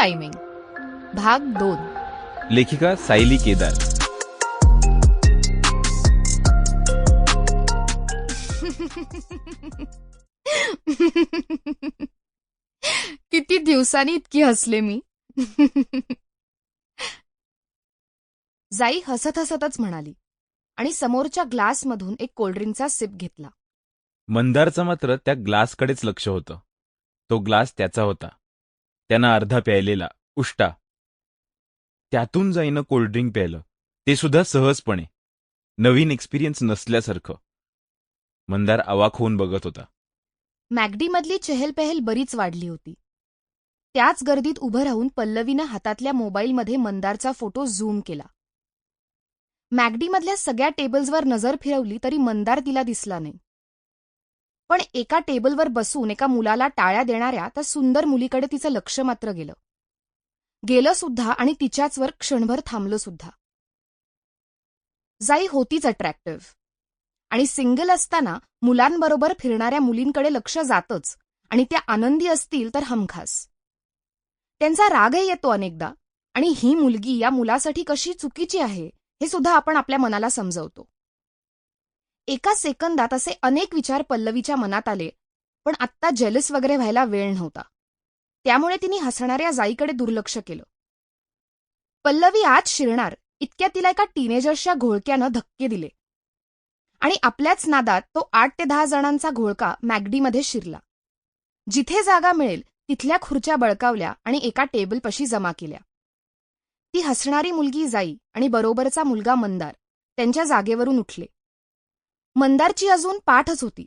Timing भाग दोन. लेखिका सायली केदार. किती दिवसांनी इतकी हसले मी. जाई हसत हसतच म्हणाली आणि समोरच्या ग्लासमधून एक कोल्ड्रिंकचा सिप घेतला. मंदारचं मात्र त्या ग्लासकडेच लक्ष होतं. तो ग्लास त्याचा होता. त्यानं अर्धा प्यायलेला उष्टा. त्यातून जाईनं कोल्ड्रिंक प्यायलं. ते सुद्धा सहजपणे. नवीन एक्सपिरियन्स नसल्यासारखं. मंदार आवाक होऊन बघत होता. मॅगडीमधली चहलपहल बरीच वाढली होती. त्याच गर्दीत उभं राहून पल्लवीनं हातातल्या मोबाईलमध्ये मंदारचा फोटो झूम केला. मॅगडीमधल्या सगळ्या टेबल्सवर नजर फिरवली तरी मंदार तिला दिसला नाही. पण एका टेबलवर बसून एका मुलाला टाळ्या देणाऱ्या त्या सुंदर मुलीकडे तिचं लक्ष मात्र गेलं. गेलं सुद्धा आणि तिच्याचवर क्षणभर थांबलं सुद्धा. जाई होतीच अट्रॅक्टिव्ह आणि सिंगल असताना मुलांबरोबर फिरणाऱ्या मुलींकडे लक्ष जातच आणि त्या आनंदी असतील तर हमखास. त्यांचा रागही येतो अनेकदा आणि ही मुलगी या मुलासाठी कशी चुकीची आहे हे सुद्धा आपण आपल्या मनाला समजवतो. एका सेकंदात असे अनेक विचार पल्लवीच्या मनात आले पण आत्ता जेलस वगैरे व्हायला वेळ नव्हता. त्यामुळे तिने हसणाऱ्या जाईकडे दुर्लक्ष केलं. पल्लवी आज शिरणार इतक्या तिला एका टीनेजर्सच्या घोळक्यानं धक्के दिले. आणि आपल्याच नादात तो आठ ते दहा जणांचा घोळका मॅगडीमध्ये शिरला. जिथे जागा मिळेल तिथल्या खुर्च्या बळकावल्या आणि एका टेबलपाशी जमा केल्या. ती हसणारी मुलगी जाई आणि बरोबरचा मुलगा मंदार त्यांच्या जागेवरून उठले. मंदारची अजून पाठच होती.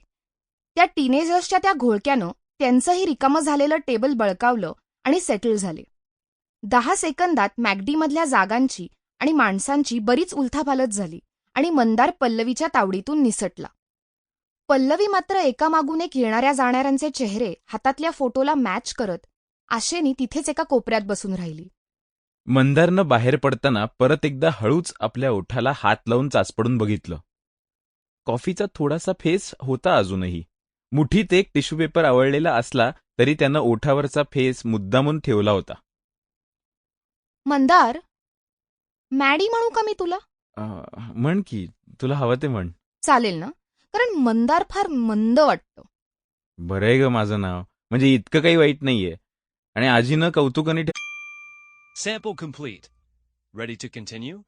त्या टीनेजर्सच्या त्या घोळक्यानं त्यांचंही रिकामं झालेलं टेबल बळकावलं आणि सेटल झाले. दहा सेकंदात मॅगडीमधल्या जागांची आणि माणसांची बरीच उलथापालत झाली आणि मंदार पल्लवीच्या तावडीतून निसटला. पल्लवी मात्र एकामागून एक येणाऱ्या जाणाऱ्यांचे चेहरे हातातल्या फोटोला मॅच करत आशेनी तिथेच एका कोपऱ्यात बसून राहिली. मंदारनं बाहेर पडताना परत एकदा हळूच आपल्या ओठाला हात लावून चाचपडून बघितलं. कॉफीचा थोडासा फेस होता अजूनही. मुठीत एक टिश्यू पेपर आवळलेला असला तरी त्यानं ओठावरचा फेस मुद्दामून ठेवला होता. मंदार मॅडी म्हणू का मी तुला? अं, म्हण की तुला हवं ते म्हण. चालेल ना? कारण मंदार फार मंद वाटतं. बरं आहे ग माझं नाव. म्हणजे इतकं काही वाईट नाहीये. आणि आजीनं कौतुकाने ठे- Sample complete. Ready to continue?